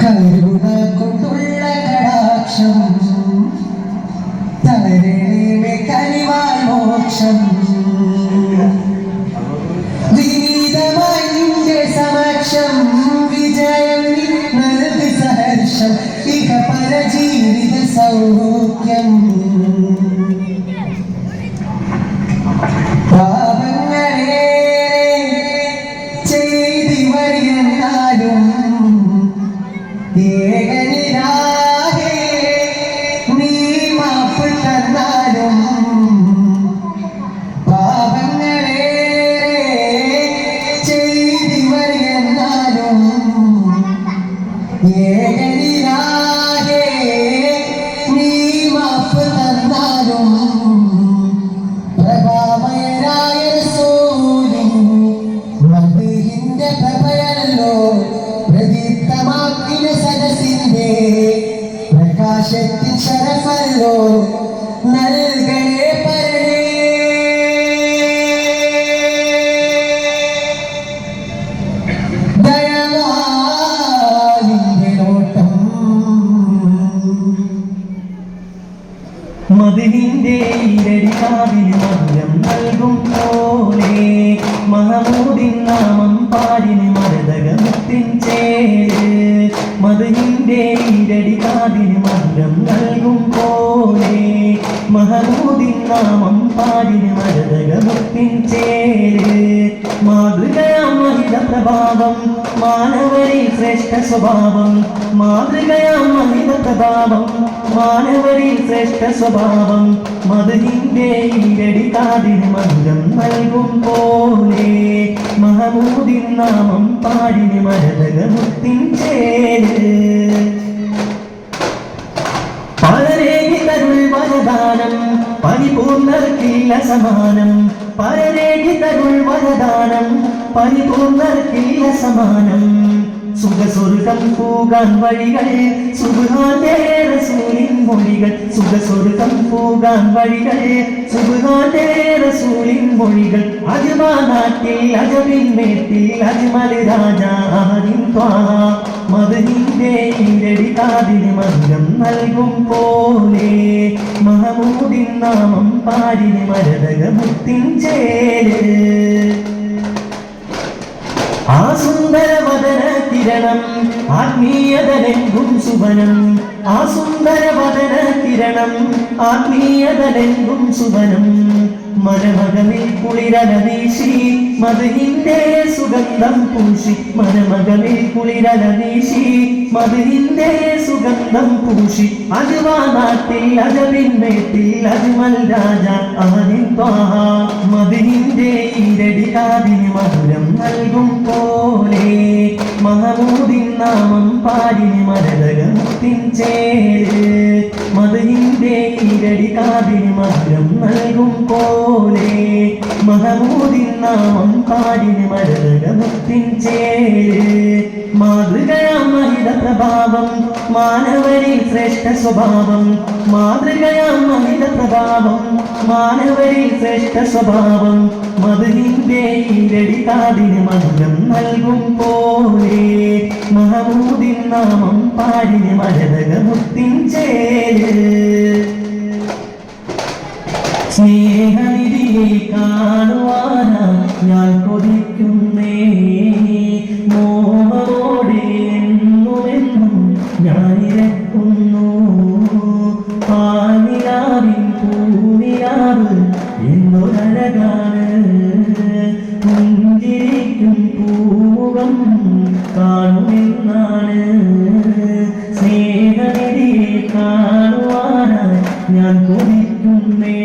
കരുണ കൊണ്ടുള്ള കടാക്ഷം തളരേമേ കനിവായി മോക്ഷം. നാമം പാടിന് മരതകത്തിൻ ചേര് മാതൃകയാം മഹിത പ്രഭാവം മാനവരിൽ ശ്രേഷ്ഠ സ്വഭാവം മാതൃകയാം മഹിത പ്രഭാവം മാനവരിൽ ശ്രേഷ്ഠ സ്വഭാവം മധുരിന്റെ ഈരടി കാതിന് മധുരം നൽകും പോലെ മഹമൂദിൻ നാമം പാടിന് മരതകമുത്തിൻ ചേര്. വരദാനം പരിപൂർണർക്കില്ല സമാനം. പലരേഖി തരുൾ വരദാനം പരിപൂർണർക്കില്ല സമാനം. സുഖസ്വർഗം പോകാൻ വഴികൾ. സുഖാന്റെ റസൂലിൻ മൊഴികൾ. സുഖസ്വർഗം പോകാൻ വഴികൾ. സുഖാന്റെ റസൂലിൻ മൊഴികൾ. അജ്മാ നാട്ടിൽ അജമിൻ മേട്ടിൽ അജ്മൽ രാജാ ആദിൻ ത്വാഹ മദനിന്റെ ഇരടി കാതിന് മധുരം നൽകും പോലെ. മഹമൂദിൻ നാമം പാരിന് മരതകമുത്തിൻ ചേര്. ആ സുന്ദര വദന കിരണം ആത്മീയതലെങ്കും സുവനം. ആ സുന്ദര വദന കിരണം ആത്മീയതലെങ്കും സുവനം. മരമകളിൽ കുളിരല വീശി മധുഹിന്റെ സുഗന്ധം പൂശി. മരമകളിൽ കുളിരല വീശി മധുഹിന്റെ സുഗന്ധം പൂശി. അജുവാ നാട്ടിൽ അജവിൻ മേട്ടിൽ അജ്മൽ രാജ അവനിൻ മധുഹിന്റെ ഈരടി കാതിന് മധുരം നൽകും പാടിന് മരതകത്തിൻ മതയിന്റെ ഈരടി കാതിന് മധുരം നൽകും പോലെ. മഹമൂദിൻ നാമം പാടിന് മരതകത്തിൻ ചേര് മാതൃകയാം മഹിത പ്രഭാവം മാനവരിൽ ശ്രേഷ്ഠ സ്വഭാവം. മാതൃകയാം മഹിത പ്രഭാവം മാനവരിൽ ശ്രേഷ്ഠ സ്വഭാവം. മധുഹിന്റെ ഈരടി കാതിന് മധുരം നൽകും പോലെ. മഹമൂദിൻ നാമം പാടിന് മരതകമുത്തിൻ ചേര്. സ്നേഹനിധിയെ കാണുവാനാ ഞാൻ കൊതിക്കുന്നേ. ഞാൻ കൊതിക്കുന്നേ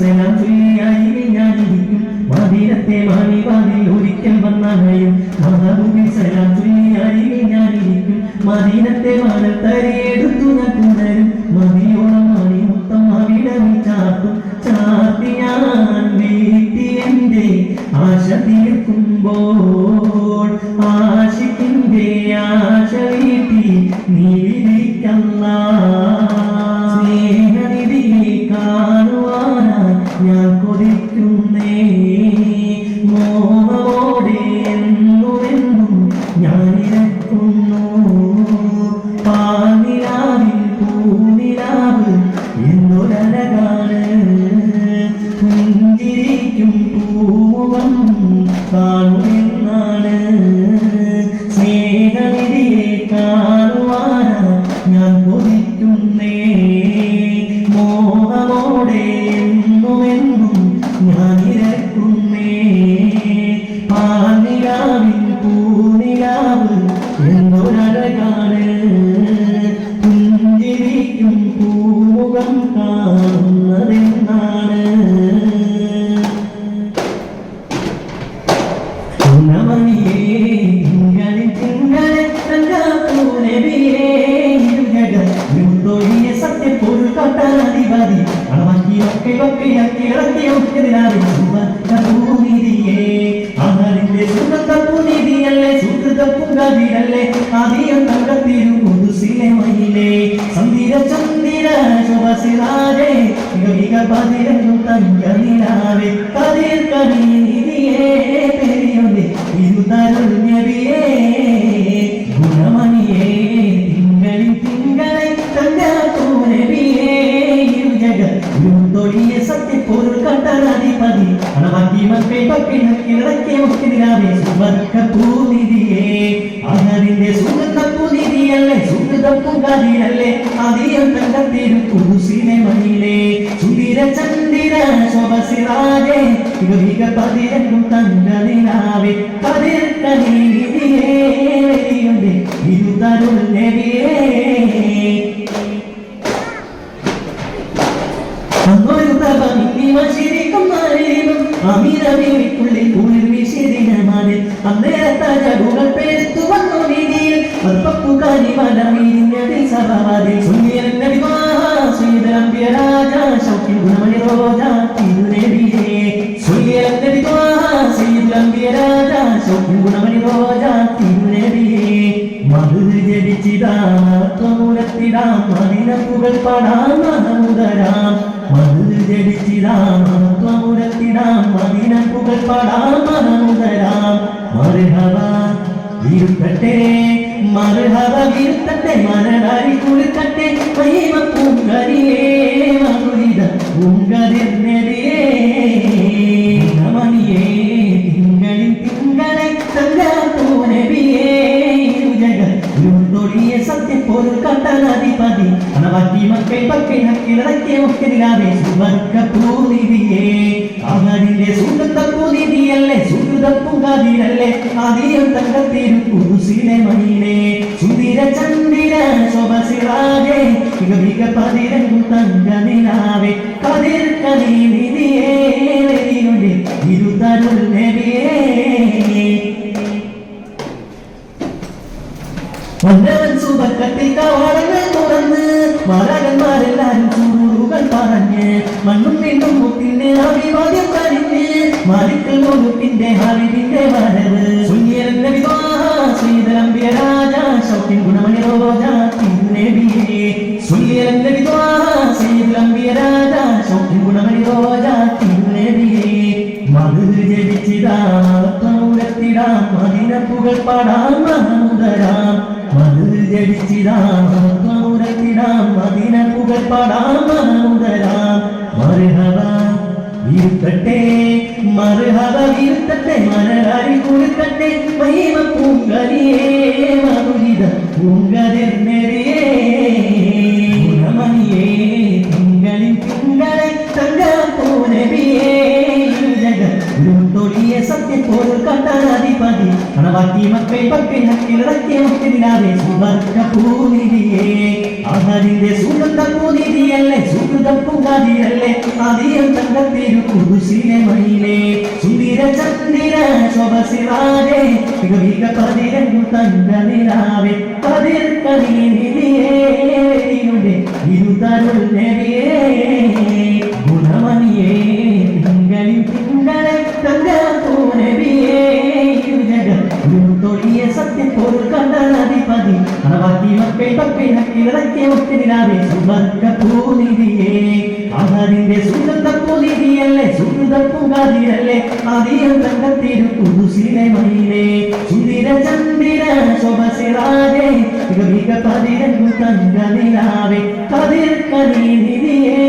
സലാം ചൊല്ലിയായി ഞാനിരിക്കും മദീനത്തെ മാണിവാതിൽ ഒരിക്കൽ വന്നാണ് മഹബൂബി സലാം ചൊല്ലിയായി ഞാനിരിക്കും മദീനത്തെ മാനത്തരയെടുത്തു പുണരും മതിയോളം മാണി മൊത്തം അവിടെ ചാർത്തും ചാർത്തി ഞാൻ വീട്ടി എന്റെ ആശ തീർക്കുമ്പോൾ ആശിക്കിന്റെ കാട്ടാധിപതി അളവാക്കി ഒക്കെ ഒക്കെതിരാതെ സുഖൂനിധിയേ ആഹാരിന്റെ സുഖത്തപ്പുനിധിയല്ലേ സുഹൃതപ്പുങ്കതിരല്ലേ ആദ്യം തങ്കത്തിരു കുതുസിലെ മയിലേ സന്ധിര ചന്ദിര ശുഭസിരാജേ യുഗിക പതിരന്നു തങ്കനിലാവേ കതിർ കനിനിധിയേ നിധിയേ ഇരുതരുൾ കുരുസിലെ മണിയിലെ സുധീര ചന്ദ്ര ശോഭസിരാജേ യുഗിക പതിരണ്ടും തങ്കനിലാവേ കതിർ കനീതിയേ വെരിയുണ്ട് ഇരുതരുൾ നബിയേ. അന്നൊരു പ്രഭ മിന്നിമ ശരിക്കും മാറിയും അമീരമീക്കുള്ളിൽ കുളിർ വീശിരിനമാരിൽ അന്നേരത്തെ ജഗുകൾ ജടിച്ചിതാത്വമുരത്തിടാം മതിനപ്പുകൾ പാടാം മഹമുദരാം മധു ജടിച്ചിതാത്വമുരത്തിടാം മതിനപ്പുകൾ പാടാം മഹമുദരാം മർഹബ ഇരുത്തട്ടെ മറുഹവ ഇരുത്തട്ടെ മരണാരി കുളിത്തട്ടെ ദൈവ പൂങ്കരിയേ മകുരിത പൂങ്കതിർന്നരിയേ നക്കിളക്കിയ മുഖ്യതിലാവേ സുവർക്ക പൂനിധിയേ അവരിന്റെ സുഗന്ധ പൂനിധിയല്ലേ സുഹൃത കുരുസിലെ മണിയിലെ സുതിര ചന്ദ്ര ശോഭസിറാജേ മിക പതിരങ്ങും തങ്ക നിലാവേ കതിർ മുഖത്തിന്റെ ഹരിവിന്റെ വരവ്. സുന്യരന്റെ വിവാഹ ശ്രീധരമ്പ്യ രാജ. ശൗക്കിൻ ഗുണമണി റോജ. തിരുനബിയേ സുന്യരന്റെ വിവാഹ ശ്രീധരമ്പ്യ രാജ. ശൗക്കിൻ ഗുണമണി റോജ. തിരുനബിയേ മധു ജപിച്ചിടാം മദിനപ്പുകൾ പാടാം മഹമുദരാം. മധു ജപിച്ചിടാം നാം മദിന പുകഴ്പാടാം മനമുതരാം മർഹബ ഇരുത്തട്ടെ. മർഹബ ഇരുത്തട്ടെ മലരാരി കൊടുക്കട്ടെ മഹിമ പൂങ്കലിയേ മധുരിത പൂങ്കതിർ നെറിയേ. ഗുണമണിയേ തിങ്കളിൻ തിങ്കളെ തങ്കം പോനബിയേ തൊഴിയ സത്യം പോലും കണ്ടാധിപതി കണവാക്കി മക്കൾ പക്കൈ ഹക്കിൽ ഇറക്കിയ മുത്തിനാതെ സുവർക്ക പൂനിധിയേ. ആഹാരിന്റെ സുഗന്ധ പൂനിധിയല്ലേ സുഹൃത പൂങ്കാതിയല്ലേ അധികം തങ്കത്തിരു കുരുശിലെ മയിലേ സുന്ദര ചന്ദ്ര ശോഭസിറാജേ മിക പതിരങ്ങു തങ്ക നിലാവേ. പതിർ കണിയിനിധിയേ ഇരുതരുൾ നബിയേ നിറയ്ക്കോത്തിനാവേ സുവർഗ പൂനിധിയേ അവനിന്റെ സുഗന്ധ പൂനിധിയല്ലേ സുഗന്ധ പൂങ്കാതിരല്ലേ അധികം കണ്ടെത്തിരു കുരുസിരമയിലേ സുന്ദിര ചന്ദ്ര ശോഭസിറാതെ ഗമിക പതിരങ്ങു തങ്ക നിലാവേ കതിർക്കണി നിധിയേ